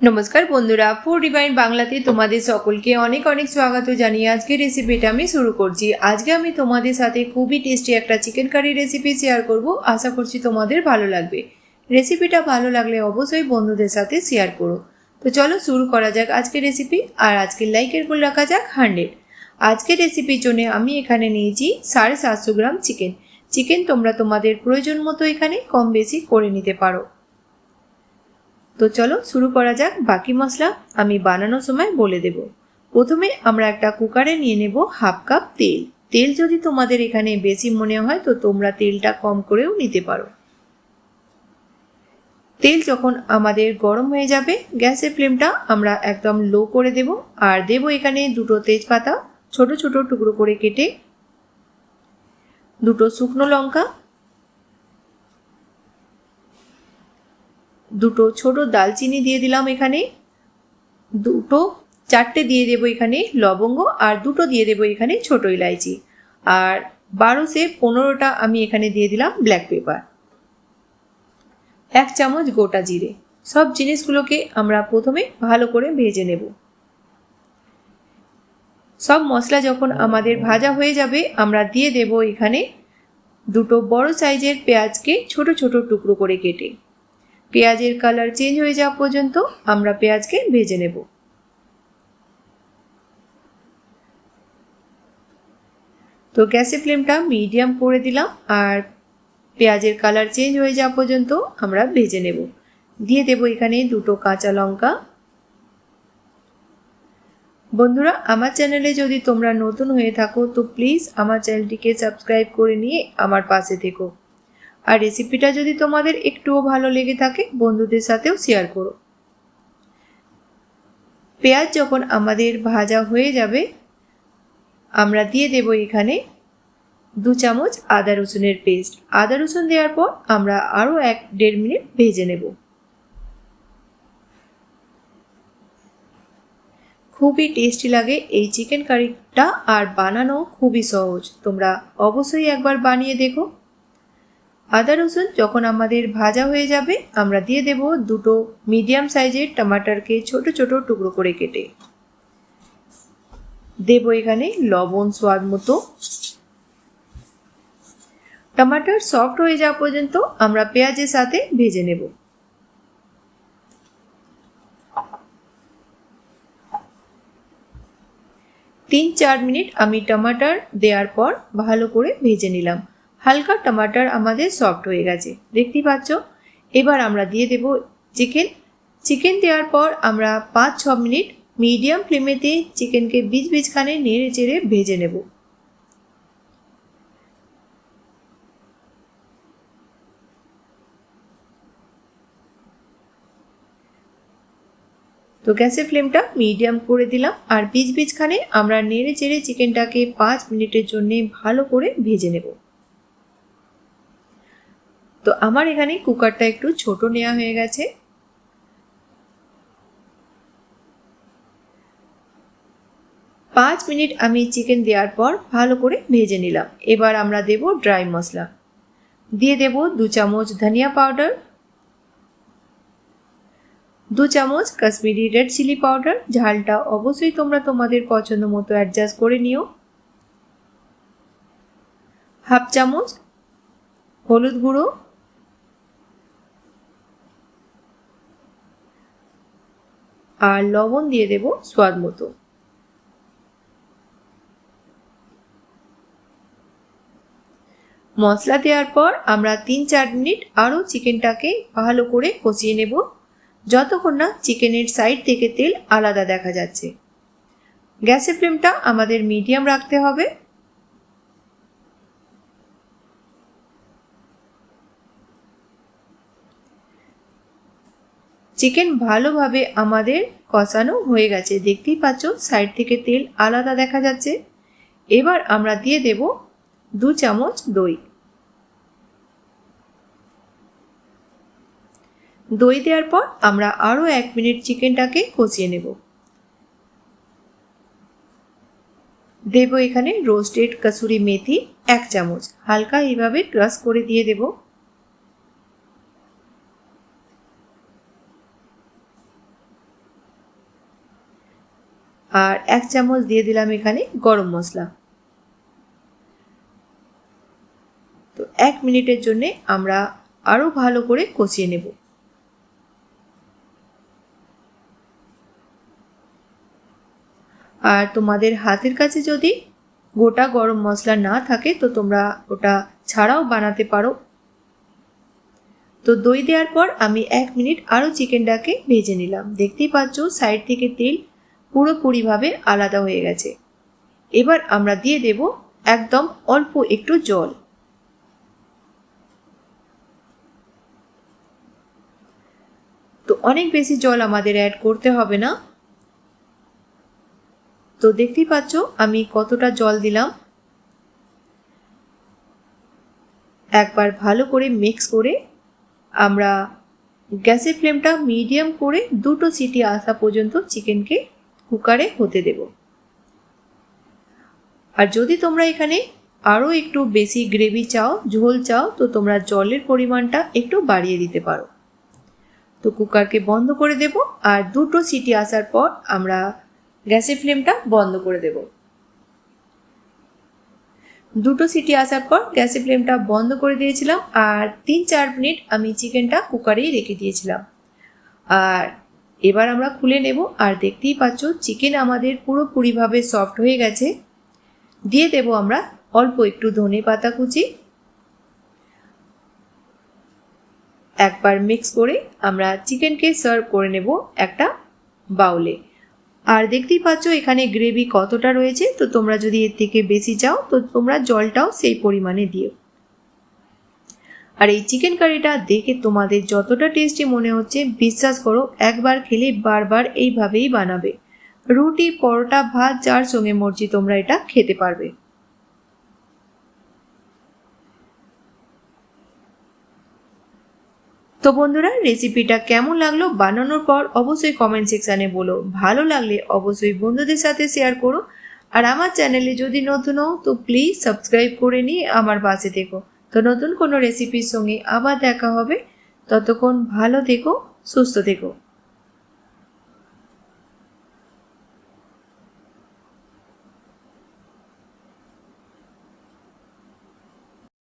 নমস্কার বন্ধুরা food divine বাংলাতে তোমাদের সকলকে অনেক অনেক স্বাগত জানিয়ে আজকের রেসিপিটা আমি শুরু করছি। আজকে আমি তোমাদের সাথে খুবই টেস্টি একটা চিকেন কারি রেসিপি শেয়ার করব। আশা করছি তোমাদের ভালো লাগবে। রেসিপিটা ভালো লাগলে অবশ্যই বন্ধুদের সাথে শেয়ার করো। তো চলো শুরু করা যাক আজকের রেসিপি আর আজকের লাইকের গোল রাখা যাক হান্ড্রেড আজকের রেসিপির জন্য আমি এখানে নিয়েছি সাড়ে সাতশো গ্রাম চিকেন চিকেন তোমরা তোমাদের প্রয়োজন মতো এখানে কম বেশি করে নিতে পারো। তো চলো শুরু করা যাক। বাকি মশলা আমি বানানোর সময় বলে দেব। প্রথমে আমরা একটা কুকারে নিয়ে নেব হাফ কাপ তেল। তেল যদি তোমাদের এখানে বেশি মনে হয় তো তোমরা তেলটা কম করেও নিতে পারো। তেল যখন আমাদের গরম হয়ে যাবে, গ্যাসের ফ্লেমটা আমরা একদম লো করে দেব আর দেব এখানে দুটো তেজপাতা ছোট ছোট টুকরো করে কেটে দুটো শুকনো লঙ্কা দুটো ছোট দালচিনি দিয়ে দিলাম এখানে। দুটো, চারটে দিয়ে দেবো এখানে লবঙ্গ আর দুটো দিয়ে দেবো এখানে ছোট ইলাইচি। আর বারো সে পনেরোটা আমি এখানে দিয়ে দিলাম ব্ল্যাক পেপার এক চামচ গোটা জিরে। সব জিনিসগুলোকে আমরা প্রথমে ভালো করে ভেজে নেব। সব মশলা যখন আমাদের ভাজা হয়ে যাবে, আমরা দিয়ে দেব এখানে দুটো বড় সাইজের পেঁয়াজকে ছোট ছোট টুকরো করে কেটে। পেঁয়াজের কালার চেঞ্জ হয়ে যাওয়া পর্যন্ত আমরা পেঁয়াজকে ভেজে নেব। তো গ্যাসের ফ্লেমটা মিডিয়াম করে দিলাম আর পেঁয়াজের কালার চেঞ্জ হয়ে যাওয়া পর্যন্ত আমরা ভেজে নেব। দিয়ে দেব এখানে দুটো কাঁচা লঙ্কা। বন্ধুরা, আমার চ্যানেলে যদি তোমরা নতুন হয়ে থাকো, তো প্লিজ আমার চ্যানেলটিকে সাবস্ক্রাইব করে নিয়ে আমার পাশে থেকো। আর রেসিপিটা যদি তোমাদের একটুও ভালো লেগে থাকে, বন্ধুদের সাথেও শেয়ার করো। পেঁয়াজ যখন আমাদের ভাজা হয়ে যাবে, আমরা দিয়ে দেব এখানে দু চামচ আদা রসুনের পেস্ট আদা রসুন দেওয়ার পর আমরা আরও এক দেড় মিনিট ভেজে নেব। খুবই টেস্টি লাগে এই চিকেন কারিটা আর বানানো খুবই সহজ। তোমরা অবশ্যই একবার বানিয়ে দেখো। আদা রসুন যখন আমাদের ভাজা হয়ে যাবে, আমরা দিয়ে দেব দুটো মিডিয়াম সাইজের টমাটারকে ছোট ছোট টুকরো করে কেটে। দেব এখানে লবণ স্বাদ মতো। টমাটার সফট হয়ে যাওয়া পর্যন্ত আমরা পেঁয়াজের সাথে ভেজে নেব। তিন চার মিনিট আমি টমাটার দেওয়ার পর ভালো করে ভেজে নিলাম। হালকা টমাটার আমাদের সফট হয়ে গেছে। দেখতেই পাচ্ছ? এবার আমরা দিয়ে দেব চিকেন চিকেন দেওয়ার পর আমরা পাঁচ ছ মিনিট মিডিয়াম ফ্লেমেতে চিকেনকে বীজ বীজখানে নেড়ে চেড়ে ভেজে নেব। তো গ্যাসের ফ্লেমটা মিডিয়াম করে দিলাম আর বীজ বীজখানে আমরা নেড়ে চেড়ে চিকেনটাকে পাঁচ মিনিটের জন্য ভালো করে ভেজে নেব। তো আমার এখানে কুকারটা একটু ছোট নেওয়া হয়ে গেছে। পাঁচ মিনিট আমি চিকেন দেওয়ার পর ভালো করে ভেজে নিলাম। এবার আমরা দেব ড্রাই মশলা। দিয়ে দেব দু চামচ ধনিয়া পাউডার, দু চামচ কাশ্মীরি রেড চিলি পাউডার। ঝালটা অবশ্যই তোমরা তোমাদের পছন্দ মতো অ্যাডজাস্ট করে নিও। হাফ চামচ হলুদ গুঁড়ো আর লবণ দিয়ে দেব স্বাদ মতো। মশলা দেওয়ার পর আমরা তিন চার মিনিট আরও চিকেনটাকে ভালো করে কষিয়ে নেব। যতক্ষণ না চিকেনের সাইড থেকে তেল আলাদা দেখা যাচ্ছে। গ্যাসের ফ্লেমটা আমাদের মিডিয়াম রাখতে হবে। চিকেন ভালোভাবে আমাদের কষানো হয়ে গেছে। দেখতেই পাচ্ছ সাইড থেকে তেল আলাদা দেখা যাচ্ছে। এবার আমরা দিয়ে দেব দু চামচ দই। দই দেওয়ার পর আমরা আরও এক মিনিট চিকেনটাকে কষিয়ে নেব। দেব এখানে রোস্টেড কাসুরি মেথি এক চামচ। হালকা এইভাবে ক্রাশ করে দিয়ে দেবো। আর এক চামচ দিয়ে দিলাম এখানে গরম মশলা। তো এক মিনিটের জন্যে আমরা আরও ভালো করে কষিয়ে নেব। আর তোমাদের হাতের কাছে যদি গোটা গরম মশলা না থাকে, তো তোমরা ওটা ছাড়াও বানাতে পারো। তো দই দেওয়ার পর আমি এক মিনিট আরও চিকেনটাকে ভেজে নিলাম। দেখতেই পাচ্ছ, সাইড থেকে তেল পুরোপুরিভাবে আলাদা হয়ে গেছে। এবার আমরা দিয়ে দেব একদম অল্প একটু জল। তো অনেক বেশি জল আমাদের অ্যাড করতে হবে না। তো দেখতেই পাচ্ছ আমি কতটা জল দিলাম। একবার ভালো করে মিক্স করে আমরা গ্যাসের ফ্লেমটা মিডিয়াম করে দুটো সিটি আসা পর্যন্ত চিকেনকে কুকারে হতে দেব। আর যদি তোমরা এখানে আরও একটু বেশি গ্রেভি চাও, ঝোল চাও, তো তোমরা জলের পরিমাণটা একটু বাড়িয়ে দিতে পারো। তো কুকারকে বন্ধ করে দেব আর দুটো সিটি আসার পর আমরা গ্যাসের ফ্লেমটা বন্ধ করে দেব। দুটো সিটি আসার পর গ্যাসের ফ্লেমটা বন্ধ করে দিয়েছিলাম আর তিন চার মিনিট আমি চিকেনটা কুকারেই রেখে দিয়েছিলাম। আর এবার আমরা খুলে নেব আর দেখতেই পাচ্ছ চিকেন আমাদের পুরোপুরিভাবে সফট হয়ে গেছে। দিয়ে দেব আমরা অল্প একটু ধনে পাতা কুচি। একবার মিক্স করে আমরা চিকেনকে সার্ভ করে নেব একটা বাউলে। আর দেখতেই পাচ্ছ, এখানে গ্রেভি কতটা রয়েছে, তো তোমরা যদি এর থেকে বেশি চাও, তো তোমরা জলটাও সেই পরিমাণে দিও। আর এই চিকেন কারিটা দেখে তোমাদের যতটা টেস্টি মনে হচ্ছে, বিশ্বাস করো, একবার খেলে বারবার এইভাবেই বানাবে। রুটি, পরোটা, ভাত, যার সঙ্গে মর্জি তোমরা এটা খেতে পারবে। তো বন্ধুরা রেসিপিটা কেমন লাগল বানানোর পর অবশ্যই কমেন্ট সেকশানে বলো। ভালো লাগলে অবশ্যই বন্ধুদের সাথে শেয়ার করো। আর আমার চ্যানেলে যদি নতুন হও, তো প্লিজ সাবস্ক্রাইব করে নিয়ে আমার পাশে থেকো। তো নতুন কোনো রেসিপির সঙ্গে আবার দেখা হবে। ততক্ষণ ভালো থেকো সুস্থ থেকো।